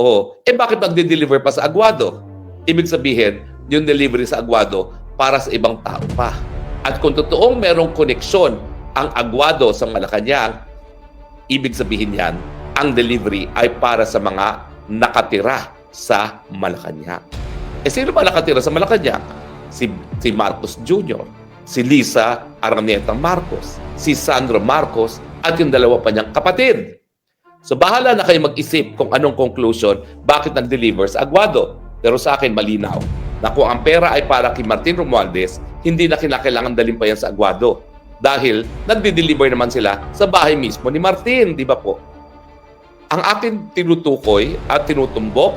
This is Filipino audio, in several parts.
Oh, eh bakit nagde-deliver pa sa Aguado? Ibig sabihin, yung delivery sa Aguado para sa ibang tao pa. At kung totoong merong koneksyon ang Aguado sa Malacanang, ibig sabihin yan, ang delivery ay para sa mga nakatira sa Malacanang. Eh sino ba nakatira sa Malacanang? Si, si Marcos Jr., si Lisa Araneta Marcos, si Sandro Marcos, at yung dalawa pa niyang kapatid. So bahala na kayo mag-isip kung anong conclusion, bakit nag-deliver sa Aguado. Pero sa akin, malinaw na kung ang pera ay para kay Martin Romualdez, hindi na kinakailangan dalhin pa yan sa Aguado. Dahil nagde-deliver naman sila sa bahay mismo ni Martin, di ba po? Ang atin tinutukoy at tinutumbok,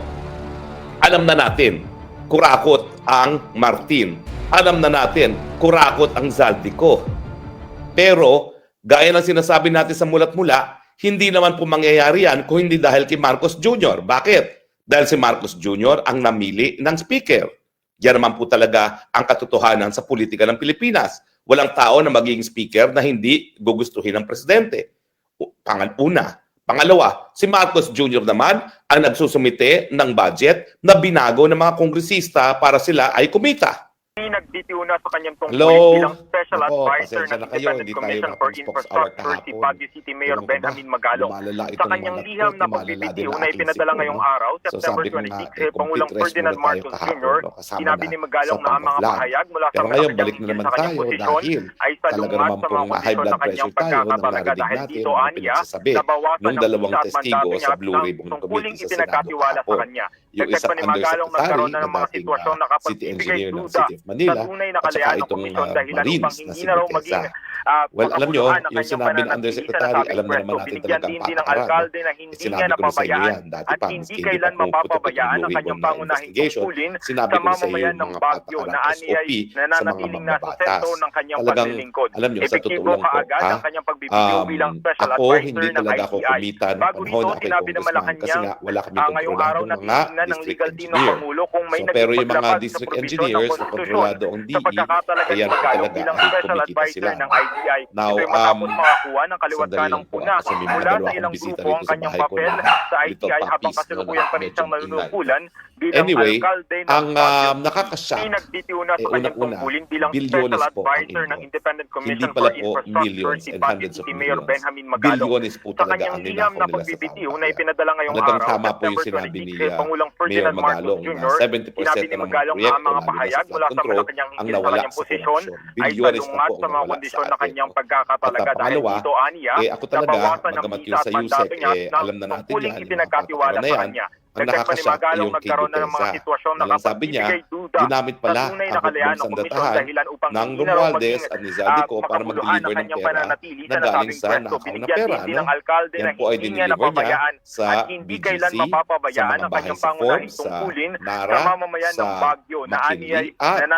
alam na natin, kurakot ang Martin. Alam na natin, kurakot ang Zaldico. Pero, gaya ng sinasabi natin sa mulat-mula, hindi naman po mangyayari yan kung hindi dahil kay Marcos Jr. Bakit? Dahil si Marcos Jr. ang namili ng speaker. Yan naman po talaga ang katotohanan sa politika ng Pilipinas. Walang tao na magiging speaker na hindi gugustuhin ng presidente. Pangalawa, Pangalawa, si Marcos Jr. naman ang nagsusumite ng budget na binago ng mga kongresista para sila ay kumita nag-BPO na sa kanyang tungkulin bilang Special Ako, Advisor ng Independent Commission for Infrastructure si Baguio City Mayor ano Benjamin Magalong sa kanyang liham na pag-BPO na ipinadala ngayong araw, September 26, kay Pangulang Ferdinand Marcos Jr., sinabi ni Magalong na ang mga pahayag mula sa kanyang tingin sa kanyang posisyon ay salumat sa mga posisyon sa kanyang pagkakabaraka dahil dito aniya nabawasan ng isa at mandato niya at ng tungkuling ipinagkatiwala sa kanya yung isa Dagdag undersecretary nagkaroon na ng mga sitwasyon na uh, city engineer ng City of Manila at saka itong uh, Marines na naging uh, well, alam nyo, yung sinabi ng Undersecretary, alam na naman natin talaga ang din ng alkalde na hindi niya napabayaan dati at hindi kailan mapapabayaan ang kanyang pangunahing tungkulin sa mamamayan ng Bagyo na aniyay nananatiling nasa sentro ng kanyang paglilingkod. Alam nyo, sa totoo lang po, ha? Um, ako, hindi talaga ako kumita ng panahon na kay Congressman kasi nga wala kami ah, kontrolado ng mga district engineer. So, pero yung mga district engineers, kontrolado ang DE, ayan talaga ay kumikita sila. NBI. Now, ito'y matapos um, makakuha ng kaliwat kanang puna mula sa ilang grupo ang kanyang papel sa ITI habang kasalukuyan pa rin siyang nanunukulan bilang anyway, alkalde ng ang um, nakakasyak pinagtitiuna sa eh, kanyang tungkulin bilang special advisor ng Independent Commission for Infrastructure si Pati si Mayor Benjamin Magalo. Sa kanyang liham na pagbibitiw na ipinadala ngayong araw September 26 kay Pangulang Ferdinand Marcos Jr. sinabi ni Magalong na ang mga pahayag mula sa kanyang hinggil sa kanyang posisyon ay talungat sa mga kondisyon na kanyang eh, pagkakatalaga at, dahil dito ah. aniya eh, ako talaga, nabawasan ng visa at mandato niya eh, alam na natin yan, itinagkatiwala sa kanya ang nakakasyak ay yung kay Dutesa. Alang sabi niya, ginamit pala ang hukom sandatahan ng Romualdez at ni Zadico para magliwan ng pera na galing sa nakakaw na pera. No? Yan po ay diniliwan niya sa BGC, sa mga bahay sa Forbes, sa Nara, sa Makili, at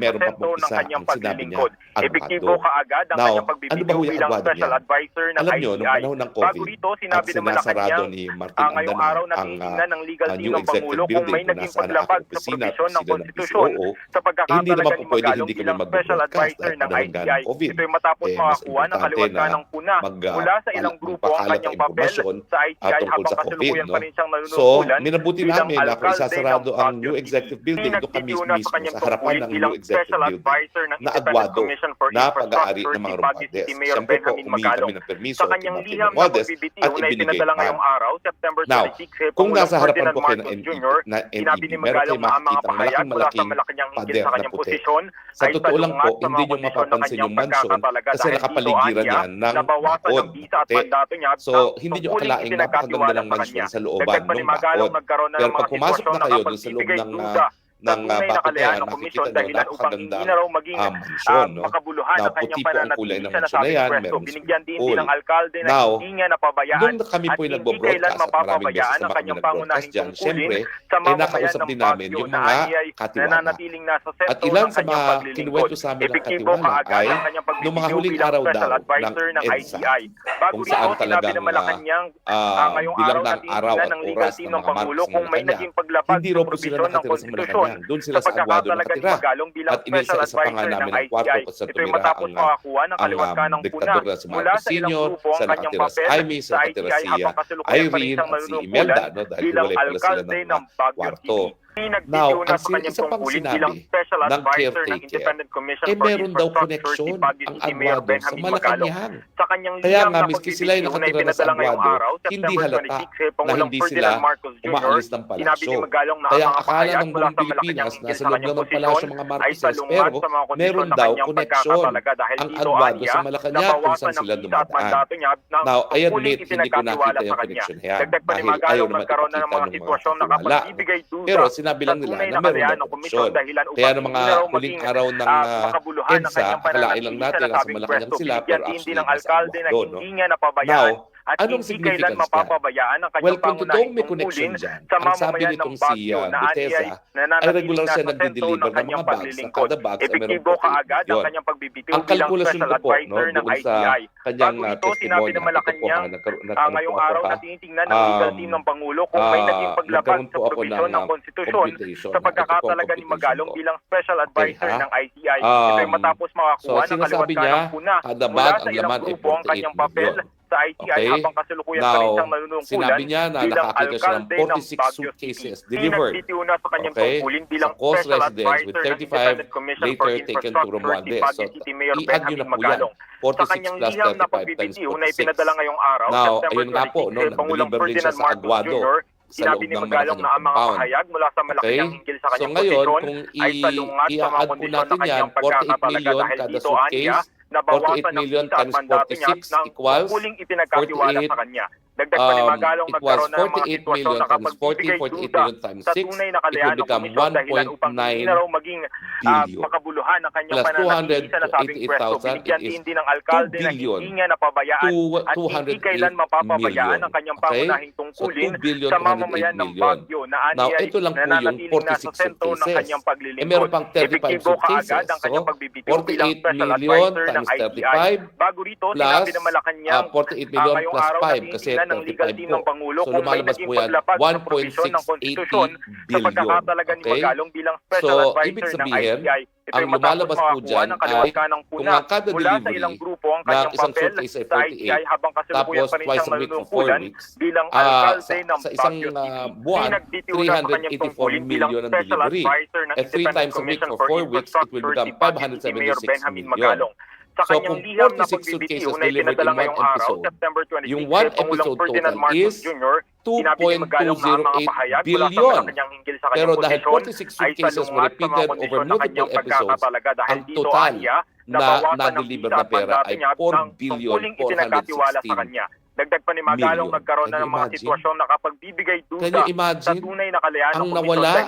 meron pa pong isa ang sinabi niya, Epektibo kaagad ang Now, kanyang ano bilang special advisor ng Alam ICI. Alam nyo, noong panahon ng COVID, at sinasarado ni Martin Andaman ang pagtitigan ng legal team ng Pangulo kung may naging paglabag sa provision ng konstitusyon sa pagkakatalaga ni Magalong bilang special advisor ng ICI. Ito'y matapos eh, makakuha ng kaliwatkan ng puna mula sa ah, ilang grupo ang kanyang papel sa ICI ah, habang kasalukuyan pa rin siyang nanunulan bilang alkalde ng ang new executive building doon kami mismo sa harapan ng new executive building na agwado na pag-aari ng mga Romades. Siyempre po, umingi kami ng permiso sa kanyang liham na pagbibitiw na ipinadala ngayong araw, September 26, kung nasa Nasa harapan ko kay na NPP, Jr., na NPP meron kayo makikita malaking malaking pader na puti. Sa totoo lang po, hindi nyo mapapansin yung mansion kasi nakapaligiran yan ng bakod. So, hindi nyo akalaing napakaganda ng mansion sa looban ng bakod. Pero pag pumasok na kayo dun sa loob ng uh, ng uh, bakit na komisyon dahilan upang hindi na raw maging uh, mansyon, no? makabuluhan na kanyang pananatili sa nasabing pwesto. Binigyan din din ng alkalde na Now, hindi niya napabayaan doon kami po at hindi kailan mapapabayaan ang kanyang pangunahing tungkulin sa eh, mamamayan ng Bagyo na ay nananatiling nasa sentro at ilan sa mga kinuwento sa amin ng katiwala ay noong mga huling araw daw ng EDSA kung saan talagang uh, bilang ng araw at oras ng mga Marx ng Malacanang hindi ro po sila nakatira sa Malacanang lang. Doon sila sa, sa Aguado nakatira. At inisa sa panga namin ng kwarto ko sa tumira ang, ang, ang, diktador na si Marcos Sr., sa nakatira si Jaime, sa nakatira si Irene at si Imelda, no? dahil wala pala sila ng kwarto. Now, ang sin- isa pang sinabi ng caretaker, eh meron daw connection ang Agwa doon sa Malacanang. Kaya nga, miski sila yung nakatira na sa Agwado, hindi halata na hindi sila umaalis ng palasyo. Kaya akala ng buong Pilipinas na sa loob ng palasyo mga Marcoses, pero meron daw connection ang Agwado sa Malacanang kung saan sila dumadaan. Now, I admit, hindi ko nakita yung connection yan dahil ayaw naman ipakita ng mga sitwasyon na kapag ibigay duda sinabi lang nila na meron na korupsyon. Kaya ng mga huling araw ng uh, EDSA, akalain lang natin nasa Malacanang sila, pero actually, nasa Alabang doon. No? Now, at Anong hindi kailan mapapabayaan ang kanyang well, pangunahing tungkulin dyan, sa mamamayan ng Baguio si, uh, na Bethesda, na ay regular siya nagde-deliver ng mga bags sa kada bags ay meron po ang kanyang pagbibitiw ang kalkulasyon ko po no, doon sa kanyang uh, testimony na Malacanang ngayong araw ah, na tinitingnan ng legal um, team ng Pangulo kung may ah, naging paglabag sa provision ng ah, konstitusyon sa pagkakatalaga ni Magalong bilang special advisor ng ICI. Ito'y um, matapos makakuha ng kaliwat kanang puna mula sa ilang grupo ang kanyang papel sa IT okay. ay habang kasalukuyan Now, pa rin siyang nanunungkulan sinabi niya na bilang alkalde ng Baguio City. Delivered. Pinagtitiuna sa kanyang okay. tungkulin bilang sa special advisor with 35 ng Commission later for Infrastructure si Baguio City Mayor Ben Amin Magalong. Sa kanyang liham na pagbibitiw na ipinadala ngayong araw, Now, September 26, kay Pangulong Ferdinand Marcos Jr sa sinabi ni Magalong na ang mga kahayag mula sa malaking okay. hinggil sa kanyang so, ngayon, kung ay salungat sa mga kondisyon na kanyang pagkakapalaga dahil dito, Anya, nabawasan ng isa at mandato niya ng huling ipinagkatiwala sa kanya. Dagdag pa ni um, Magalong it was 48 million times 40, 48 million times 6, it will become 1.9 billion. Uh, makabuluhan ang kanyang plus 288,000, it is 2 billion to 208 million. Okay? So 2 billion, 208 million. Now, ito lang po yung 46 successes. Eh, meron pang 35 successes. So, 48 million times 35 plus uh, ah, 48 million plus 5 kasi ng legal team po. ng Pangulo so, kung may naging paglabag sa provision ng konstitusyon sa pagkakatalaga ni Magalong bilang special so, advisor ng ICI. Ito ang lumalabas po dyan ay kung ang kada delivery ilang grupo ang kanyang ng isang suitcase ay 48 tapos twice a week for 4 weeks bilang uh, sa, sa isang uh, buwan 384 million ang delivery at 3 times a week for 4 weeks it will become 576 million sa so, kanyang liham na pagbibitiw na ipinadala ngayong araw, September 26, yung one episode Ferdinand total Marcos is Jr., 2.208 billion. Pero dahil 46 suitcases were repeated over multiple episodes, ang total ah, na na-deliver na pera ay 4 billion 416 Dagdag pa ni Magalong nagkaroon na ng mga sitwasyon na kapag bibigay duda sa tunay na kalayanan ng nawala,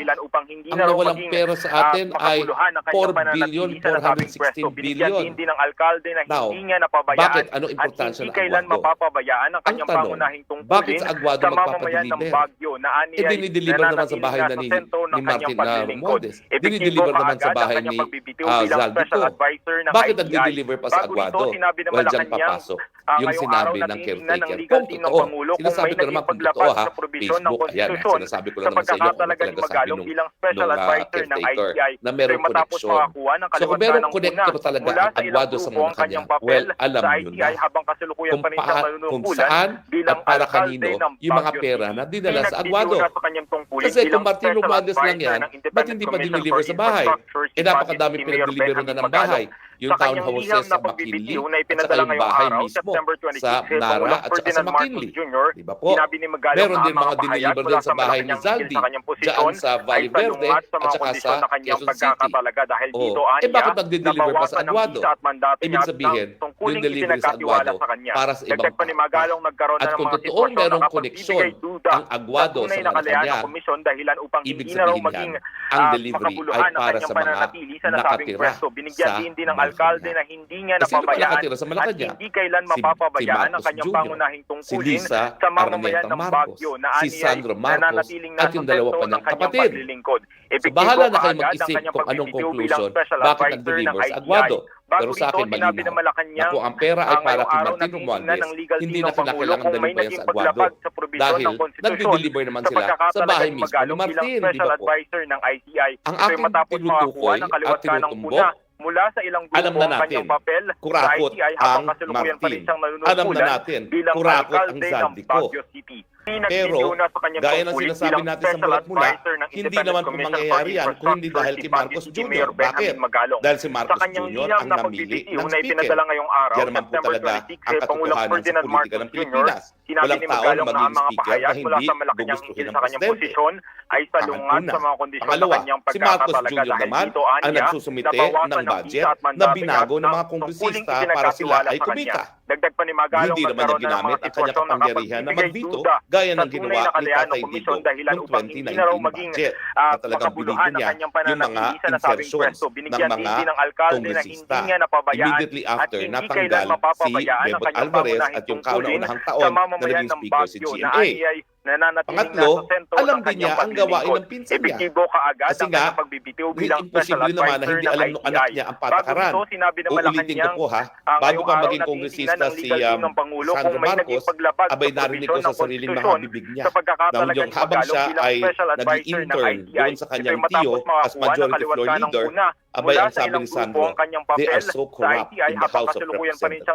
hindi ang na nawalang pera sa atin uh, ay 4 billion, 416 billion. din ng alkalde na Now, hindi niya napabayaan bakit? Ano importansya at hindi kailan mapapabayaan ang kanyang ang pangunahing tungkulin sa, Aguado sa mamamayan ng Baguio na aniyay eh, dinideliver na naman sa bahay na ni, ni Martin na Romualdez. E, dinideliver naman sa bahay ni uh, ah, Zaldico. Bakit ang pa sa Aguado? Well, dyan papasok. Yung sinabi ng caretaker. Kung totoo, sinasabi ko naman kung totoo ha, please book. Ayan, sinasabi ko lang naman sa inyo kung talaga sabi nung financial nung, ah, advisor ng ITI na meron so, matapos connection. makakuha ng kaliwanag so, kung meron talaga mula ang agwado sa mga kanya, well, alam sa yun na habang kung, pa, kung saan at para kanino yung mga pera na dinala sa Aguado. Sa kanyang agwado. Kasi kung Martin Romualdez lang yan, ba't hindi pa diniliver sa bahay? Eh napakadami pinag-deliver na ng bahay yung sa townhouses sa McKinley na at saka yung bahay araw, mismo sa Nara at saka sa McKinley. Diba po? Meron din mga diniliban din sa bahay ni Zaldi dyan sa Valle Verde at saka sa Quezon City. Oh. Eh bakit nag-deliver pa sa Anguado? Ibig sabihin, yung delivery sa Anguado para sa ibang At kung totoo merong koneksyon ang Aguado sa Malacanang, ibig sabihin yan, ang ah, delivery ay para sa mga nakatira sa alkalde na hindi niya Kasi ano napabayaan sa at hindi kailan mapapabayaan si, si ang kanyang Jr., pangunahing tungkulin si Lisa, sa mamamayan ng Bagyo na si Sandro Marcos at yung dalawa pa ng kapatid. So bahala na kayo mag-isip kung anong conclusion bakit ang Delivers Aguado. Pero sa akin, malinaw na kung ang pera ay para kay Martin Romualdez, hindi na sila kinakailangang dalubayan sa Aguado. Dahil nagdi-deliver naman sila sa bahay mismo ni Martin, di ba po? Ang aking tinutukoy at tinutumbok mula sa ilang grupo alam na natin, kanyang papel. Kurakot sa ITI habang kasalukuyang pa rin siyang nanonood na bilang kurakot ang alkalde ng Baguio City. Pero, gaya ng sinasabi natin sa mulat mula, hindi naman po mangyayari yan kung hindi dahil kay Marcos Jr. Bakit? Dahil si Marcos Jr. ang namili ng speaker. Yan naman po talaga ang katotohanan sa politika ng Pilipinas. Walang taon maging speaker na hindi gugustuhin ng presidente. Ang una, pangalawa, si Marcos Jr. naman ang nagsusumite ng budget na binago ng mga kongresista para sila ay kumita. Hindi naman niya ginamit ang kanyang kapangyarihan na magvito gaya ng ginawa ni Tatay Digong noong 2019 budget uh, na talagang binigyan niya yung mga insertions ng mga kongresista. Immediately after, natanggal si Bebot Alvarez at yung kauna-unahang taon na naging speaker si GMA nananatiling Pangatlo, nasa sentro alam din niya ang gawain ng pinsan niya. Epektibo ka agad Kasi nga, ang pagbibitiw bilang special naman na hindi alam ng anak niya ang patakaran. Bago ito, sinabi ng Uulitin ko po ha, bago pa maging kongresista si um, Sandro Marcos, abay narinig ko sa sariling mga bibig niya. Na yung habang siya ay nag-intern doon sa kanyang tiyo as majority floor leader, Abay, Mula ang sabi ni Sandro, they are so corrupt ITI, in the House of Representatives.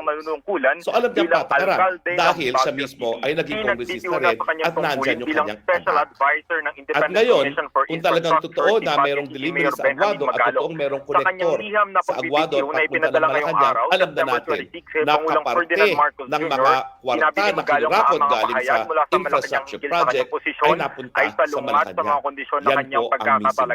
So alam niya patakaran dahil siya mismo ay naging kongresista rin at nandyan yung kanyang special advisor ng anak. At ngayon, kung talagang totoo na merong delivery sa Aguado at totoong merong kolektor sa Aguado at papunta ng Malacanang, alam na natin na kaparte ng mga kwarta na kinurapot galing sa infrastructure project ay napunta sa Malacanang. Yan po ang missing.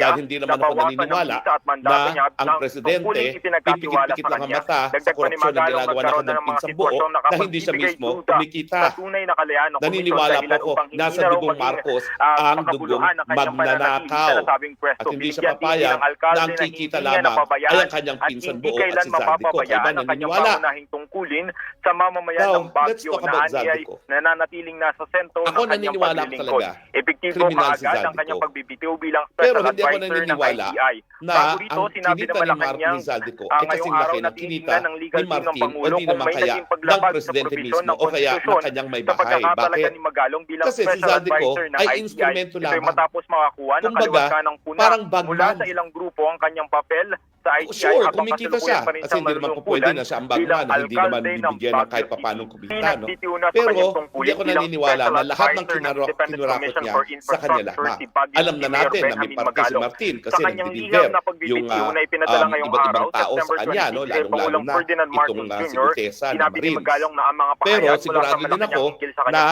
Dahil hindi naman ako naniniwala nagtiwala na ang presidente pipikit-pikit lang ang mata sa korupsyon ng ginagawa na kanamping sa buo na hindi siya mismo kumikita. Naniniwala po ko nasa ah, dugong Marcos ang dugong magnanakaw at hindi siya papayag na ang kikita lamang ay ang kanyang pinsan buo at si Zandico. Iba naniniwala. sa mamamayan ng Baguio na anyay nananatiling nasa sento ng kanyang paglilingkod. Epektibo maagad ang kanyang pagbibitiw bilang special advisor ng ICI Pasay. Na, Bago rito, ang sinabi ng Malacanang ang ngayong araw na tinitingnan ng legal team ng eh, Pangulo kung may naging paglabag sa provision ng konstitusyon may bahay. sa pagkakatalaga ni Magalong bilang Kasi special si Zadico advisor ng ay instrumento lamang. Ito'y matapos makakuha ng kaliwat ng puna parang bagman. mula sa ilang grupo ang kanyang papel sa oh, ITI sure, kumikita siya. Kasi hindi naman po pwede na siya ang bagman na hindi naman bibigyan ng kahit papanong kumita. No? Pero hindi ako naniniwala na lahat ng kinaro, kinurakot niya sa kanya lamang. Alam na natin na may parte si Martin kasi nagdi-deliver yung uh, um, iba't-ibang tao sa kanya, no? lalo-lalo na itong uh, si ah, Gutesa na Marines. Pero sigurado din ako na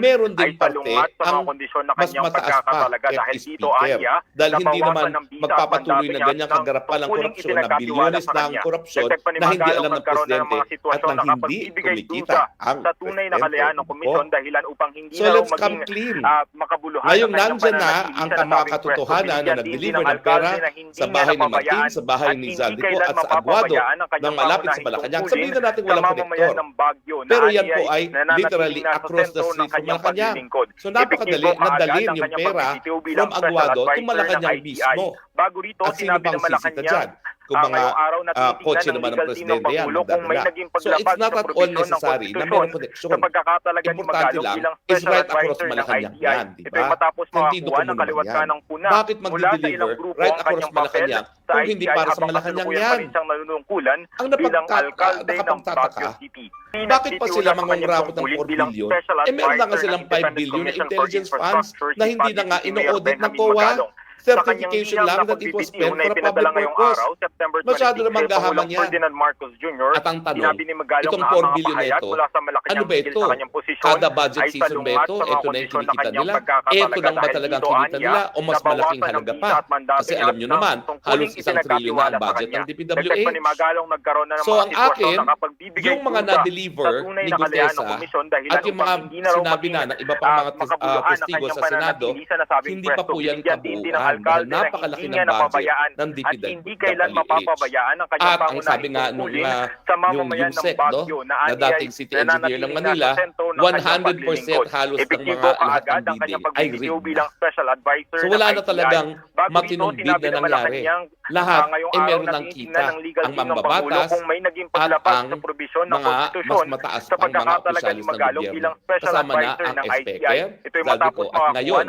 meron din parte ang mas mataas pa kay speaker dahil hindi naman magpapatuloy na ganyang kagarapan ang korupsyon, na bilyones ng korupsyon na hindi alam ng Presidente at nang hindi kumikita ang sa tunay na kalayaan ng komisyon oh. dahilan upang hindi so, na maging clean. Uh, makabuluhan. Ngayon, nandiyan na ang mga katotohanan na nag-deliver ng pera sa bahay ni Martin, sa bahay ni Zaldico at sa Aguado ng malapit sa Malacanang. Sabihin na natin walang konektor. Pero yan po ay literally across the street from Malacanang. So napakadali na dalhin yung pera from Aguado to Malacanang mismo. Bago rito, sinabi ng Malacanang, kung mga uh, araw na uh, kotse naman ng presidente ng yan. Kung may naging so it's not at all necessary na mayroon connection. Sa ni Magalong lang, special is right across Malacanang yan, di ba? matapos makakuha ng kaliwat ng puna Bakit magdi-deliver right across Malacanang kung hindi para sa Malacanang yan? Ang napagtataka, bakit pa sila mangungrakot ng 4 billion? Eh meron na nga silang 5 billion na intelligence funds na hindi na nga ino-audit ng COA certification lang that it was pen for public purpose. Araw, September 26, Masyado namang gahaman yan. Ferdinand Marcos Jr. At ang tanong, itong 4 billion na ito, ano ba ito? Kada budget season ba ito? Ito na yung kinikita nila. Ito nang ba talagang kinikita nila o mas malaking halaga pa? Kasi alam nyo naman, halos isang trilyon na ang budget ng DPWH. So ang akin, yung mga na-deliver ni Gutesa at yung mga sinabi na ng iba pang mga ah, testigos sa Senado, hindi pa po yan kabuuan alkalde dahil napakalaki ng budget ng DPWH. At hindi kailan mapapabayaan ang kanyang At ang sabi nga nung uh, sa yung, yung SEC, no, na, na dating city engineer ng Manila, 100% halos ng mga lahat ng bidding ay rigged bilang special advisor So wala na talagang matinong bid na nangyari. Lahat ay meron ng kita ang mambabatas at ang mga mas mataas ang mga opisyalis ng gobyerno. Kasama na ang SPECER, Zaldico at ngayon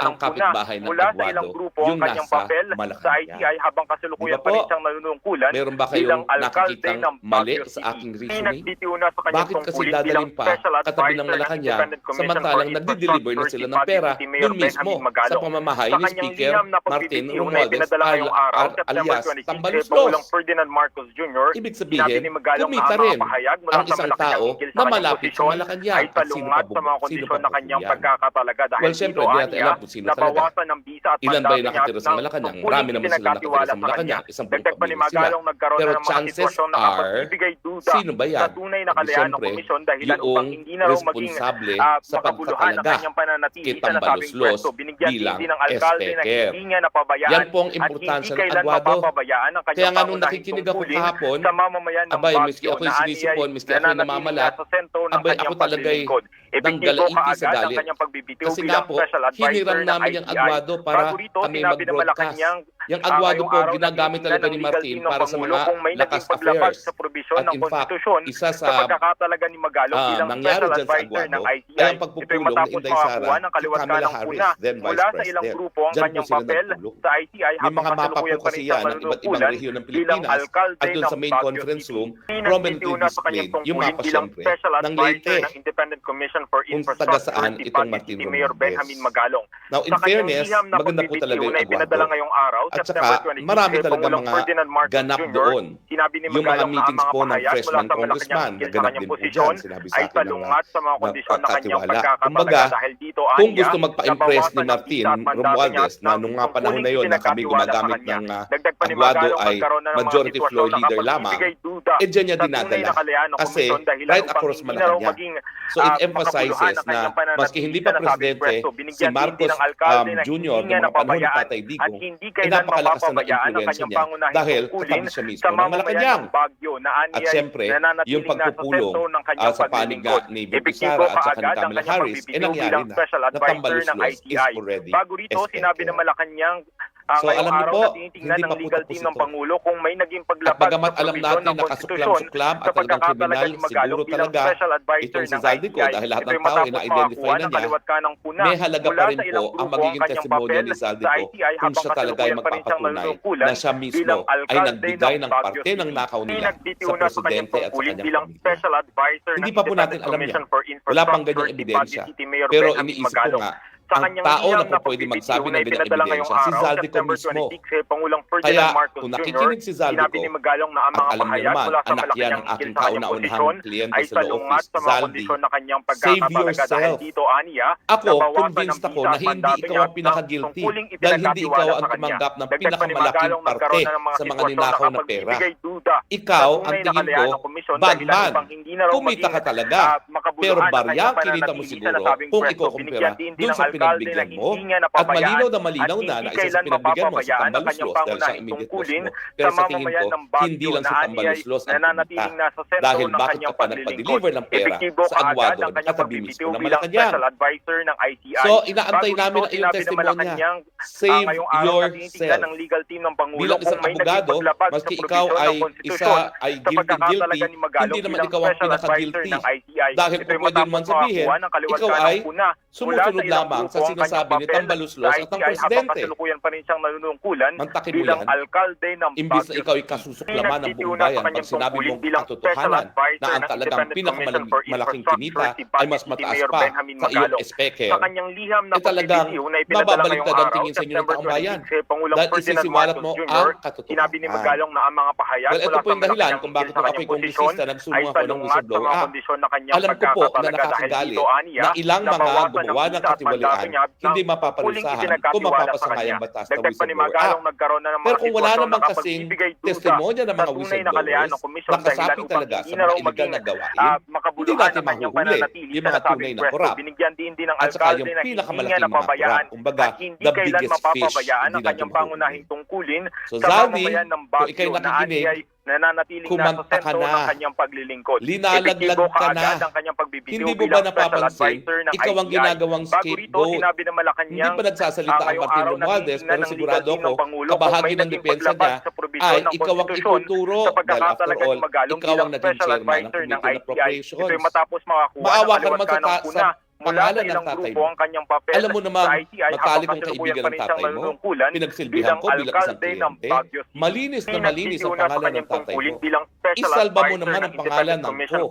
ang kapitbahay ng Agwado grupo ang yung kanyang papel Malacanang. sa ITI habang kasalukuyan pa rin siyang nanunungkulan Meron ba kayong bilang ng mali sa aking reasoning? Na sa Bakit kasi dadalhin pa katabi ng Malacanang samantalang nagdi-deliver na sila ng pera doon mismo sa pamamahay ni Speaker Martin Romualdez al al alias Tambalos Los. Ibig sabihin, kumita rin ang isang tao na malapit sa Malacanang at sino pa bumili. Sino pa bumili? Well, siyempre, di natin alam kung sino talaga. Ilan ilan ba yung nakatira sa Malacanang? Marami naman sila nakatira sa Malacanang. Ah. Isang buong pamilya sila. Pero chances are, sino ba yan? Siyempre, yung responsable sa pagkakalaga kay Tambaluslos bilang esteker. Yan po ang importansya ng Aguado. Kaya nga nung nakikinig ako kahapon, abay, miski ako'y sinisipon, miski ako'y namamalat, abay, ako talaga'y eh, ng galain sa dalit. Kasi nga po, hiniram namin yung Agwado para rito, kami mag-broadcast. Yung agwado po, ginagamit talaga ni Martin para sa mga lakas affairs. sa probisyon ng konstitusyon isa sa, sa ni Magalong uh, ah, bilang nangyari dyan sa agwado, ng ITI. Kaya ang pagpupulong ni Inday Sara, ng Kamala Harris, then Vice Mula President. sa ilang grupo ang kanyang papel sa ITI habang mga mapa po kasi yan ng iba't ibang rehiyon ng Pilipinas at doon sa main conference room, prominently displayed yung mapa siyempre ng Leyte kung taga saan itong Martin Romualdez. Now, in fairness, maganda po talaga yung agwado. At at saka marami talaga mga ganap doon. Yung mga meetings po ng freshman congressman na ganap din po dyan. Sinabi sa akin ng napakatiwala. Kumbaga, kung gusto magpa-impress ni Martin Romualdez na nung nga panahon na yun ah, na kami gumagamit ng uh, ay majority floor leader lamang, eh dyan niya dinadala. Kasi right across Malacanang. So it emphasizes na maski hindi pa presidente, si Marcos um, Jr. ng mga panahon ng Tatay Digong, eh, napakalakas na ng influensya niya dahil katabi siya mismo sa ng Malacanang. At siyempre, yung pagpupulong uh, sa panig ni Bibi at sa kanita Kamala Harris, eh nangyari na, na Tambaluslos is already. Bago rito, sinabi ng Malacanang Ah, so, alam niyo araw po, na tinitingnan ng legal team ng. Pangulo kung may naging paglabas At bagamat alam provision natin ng na at sa talagang pagkakatalaga ni Magalong siguro bilang special advisor itong si ng Zaldico, dahil lahat Ito'y ng tao matapos ina-identify na niya, may halaga pa rin po ang magiging kanyang testimonya papel ni sa Zaldico ICI kung habang siya talaga ay magpapatunay na siya mismo ay alkalde nagbigay ng parte City. ng nakaw nila Pinagditiw na sa sa presidente at sa kanyang bilang pamilya. special advisor Hindi ng pa po natin alam yan. Wala pang Infrastructure ganyang ebidensya. Pero Benjamin iniisip ko nga sa ang kanyang tao na po pwede magsabi ng bilang ebidensya, si Zaldico mismo. Kaya kung nakikinig si Zaldico, ang alam niya naman, anak yan ang aking kauna-unahang kliyente sa law office, Zaldi, save yourself. Ako, convinced ako na hindi ikaw ang pinaka-guilty dahil hindi ikaw ang tumanggap ng pinakamalaking parte sa mga ninakaw na pera. Ikaw, ang tingin ko, bagman, kumita ka talaga. Pero barya, kinita mo siguro kung ikaw kumpira doon sa pinagbigyan mo at malinaw na malinaw na na isa sa pinagbigyan mo sa tambaluslos dahil sa immediate loss mo. Pero sa tingin ko, hindi lang sa tambaluslos ang pumunta dahil bakit ka pa nagpa-deliver ng pera sa Anwadon at sabi mismo ng Malacanang. So, inaantay namin ang iyong testimonya. Save yourself. Bilang isang abogado, maski ikaw ay isa ay guilty-guilty, hindi naman ikaw ang pinaka-guilty. Dahil kung pwede man sabihin, ikaw ay sumusunod lamang sa ang sinasabi ni Tambaluslos at ng ICI habang presidente. kasalukuyan pa rin siyang nanunungkulan bilang alkalde ng Imbis na ikaw ay kasusuklaman ng buong bayan pag sinabi mong bilang katotohanan na ang ng talagang pinakamalaking kinita ay mas mataas pa sa iyong Magalong. espeke. Sa kanyang liham na Eh, talagang pagbibitiw na ipinadala ngayong mababaligtad ang tingin sa inyo ng taong bayan. 26, Pangulong Dahil isisiwalat mo ang katotohanan. Ang Well, ito po yung dahilan kung bakit ako ay posisyon kongresista ay nagsumbong ako ng whistleblower kanyang Alam ko po na pagkakatalaga dahil nakakagali dito aniya na ilang mga gumawa ng visa katiwalian niya, hindi huling kung kanya. ang batas na Dagdag pa ni Magalong nagkaroon na ng mga Pero kung wala sitwasyon naman na kasing testimonya ng mga whistleblowers ng komisyon dahilan nakasapi upang talaga sa mga illegal na gawain, ah, hindi natin mahuhuli yung mga tunay na korap. Ng At saka yung niya mga korap. Kumbaga, the biggest fish, hindi natin mahuhuli. So Zaldi, kung ikay nakikinig, nananatiling nasa kumanta ka sentro na. ng kanyang paglilingkod. Linalaglag Epektibo ka na. ang kanyang pagbibitiw Hindi mo ba napapansin, ng ikaw ang ginagawang Bago rito, scapegoat. sinabi ng Hindi Malacanang pa nagsasalita ang Martin Romualdez, pero sigurado kung kabahagi ng depensa niya ay ikaw ang ituturo. Dahil after all, ikaw ang naging chairman ng Committee on. Appropriations. Maawa ka naman sa, sa mula sa ng ilang tatay grupo ang kanyang papel Alam mo namang sa ICI matalik kasalukuyan kaibigan ng tatay mo. Pinagsilbihan ko bilang isang kliyente. Malinis na malinis ang pangalan ng tatay mo. Isalba mo naman ng ang pangalan ng ko.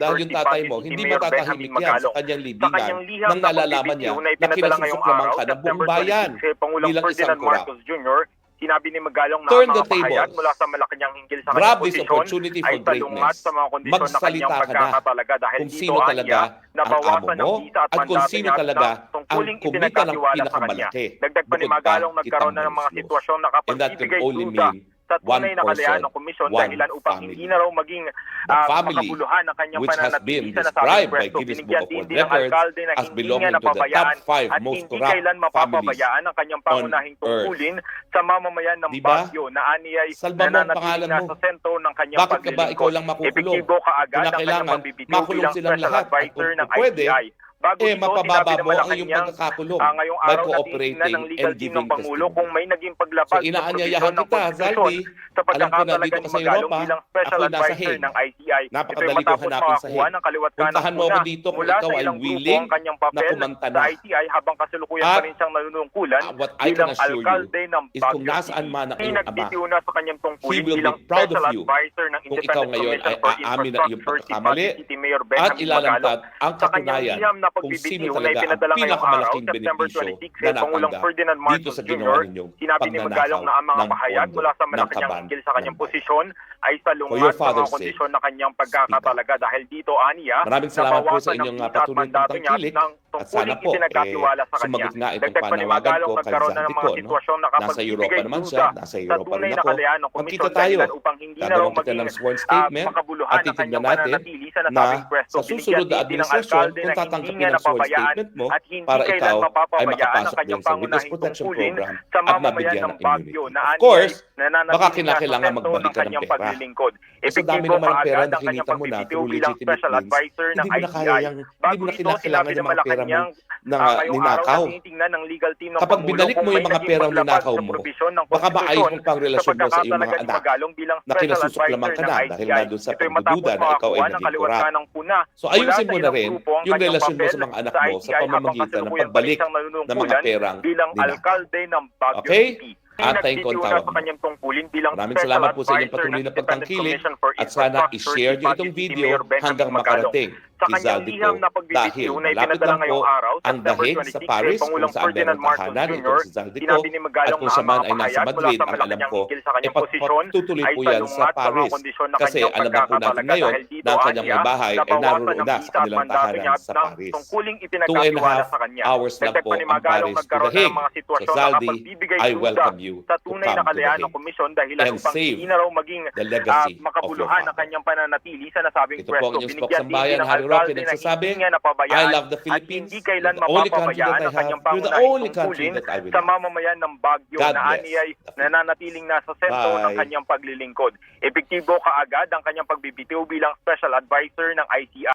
Dahil yung tatay mo, hindi matatahimik yan sa kanyang libingan nang na nalalaman niya na kinasusuklaman ka ng buong bayan 26, kay Pangulong bilang isang Jr., sinabi ni Magalong na Turn ang mga pahayag mula sa Malacanang hinggil sa Grab kanyang this posisyon opportunity ay for salungat greatness. sa mga kondisyon na Magsalita kanyang ka na pagkakatalaga dahil kung dito sino anya talaga ang nabawasan amo ng mo visa at at kung mandato sino niya talaga tungkuling ang kumita ng itinagkatiwala sa kanya. pinakamalaki. Dagdag pa ni bukod Magalong nagkaroon na ng mga kitang sitwasyon na And that can kapagbibigay only duda mean sa one tunay na kalayaan ng komisyon dahilan upang family. hindi na raw maging family, makabuluhan ang kanyang pananatili sa nasabing pwesto. Binigyan din din ng alkalde na hindi niya napabayaan at hindi kailan mapapabayaan ang kanyang pangunahing tungkulin sa mamamayan ng Diba? Baguio na ani ay Salba mo ang nananatiling pangalan mo. nasa sentro ng kanyang Bakit ka ba ikaw lang makukulong? Epektibo kaagad ang kanyang pagbibitiw bilang silang special advisor ng ICI. Bago eh ito, mapababa mo ang iyong pagkakakulong Ah, ngayong by araw cooperating na ng legal and team ng giving Pangulo testimony. kung may naging paglabag So inaanyayahan kita, Zaldi. sa Alam ko na dito ka sa Europa, bilang special ako'y nasa Hague. ng ICI. Napakadali ko matapos hanapin sa Hague. Puntahan ng mo ako dito kung ikaw ay willing na kumanta sa na. ICI habang kasalukuyan At pa rin siyang nanunungkulan Ah, what I can bilang assure you ng is kung nasaan man ang iyong ama, Pinagtitiuna sa kanyang he tungkulin will be bilang proud of special you kung ikaw Independent ngayon Commission ay aamin na iyong pagkakamali at ilalantad ang katunayan pagbibitiw na ipinadala ngayong araw, September benepisyo 26, na natanggap Ferdinand Marcos sa Jr. Sinabi ni Magalong na ang mga pahayag mula sa ng Malacanang hinggil sa kanyang posisyon ay your salungat sa mga kondisyon na kanyang pagkakatalaga. Dahil dito aniya Maraming salamat po sa inyong at patuloy ng at sana po eh, sa sumagot nga itong panawagan ko kay mga ko. No? sitwasyon na kapag Nasa Europa naman siya, nasa sa Europa rin ako. Magkita tayo. Gagawin kita ng sworn ah, statement at titignan natin na sa susunod na administrasyon kung tatanggapin ang sworn statement mo at hindi para ikaw ay makapasok din sa Witness Protection Program at mabigyan ng immunity. Of course, baka kinakailangan magbalik ka ng pera. Kasi dami naman ang pera na kinita mo na through legitimate special means. Hindi mo na kaya yung, hindi mo na kinakailangan yung ng mga pera mo Malacanang na Ah, ngayong ninakaw. ng legal team ng Kapag binalik mo yung mga perang paglabag ninakaw mo, ng Baka ba ayos konstitusyon mo pang relasyon mo sa iyong mga anak na kinasusuklaman ka ng na dahil doon sa pagdududa na ikaw ay ng ng puna. So ayusin mo na rin yung relasyon mo sa mga anak mo sa pamamagitan ng pagbalik ng mga perang bilang ninakaw. alkalde ng Baguio Okay? City. Antayin ko ang Pinagtitiwala tawag sa kanyang tungkulin bilang Maraming salamat po sa inyong patuloy na pagtangkilik at sana i-share si nyo itong video hanggang makarating Sa kanyang liham na dahil pagbibitiw na ipinadala ngayong araw, ang 26, sa kay Paris kung saan meron tahanan itong si Zaldi ko sinabi ni at kung na sa ang man ay nasa Madrid sa ang alam ko sa eh patutuloy po yan sa sa Paris kasi alam po natin ngayon dahil na ang kanyang anya, may bahay ay naroon na sa at kanilang tahanan sa Paris. Two and a half sa hours lang po ang Paris to The Hague. mga So sitwasyon na Zaldi, I welcome you sa tunay na kalayaan ng komisyon dahilan and upang hindi na raw maging your makabuluhan ang kanyang pananatili sa nasabing Ito po pwesto. ang inyong Binigyan din ng alkalde na hindi niya I love the at Philippines. hindi kailan mapapabayaan ang kanyang pangunahing tungkulin sa mamamayan ng Baguio God na bless ani ay the Philippines. nananatiling nasa sentro ng kanyang paglilingkod. Epektibo kaagad ang kanyang pagbibitiw bilang special advisor ng ICI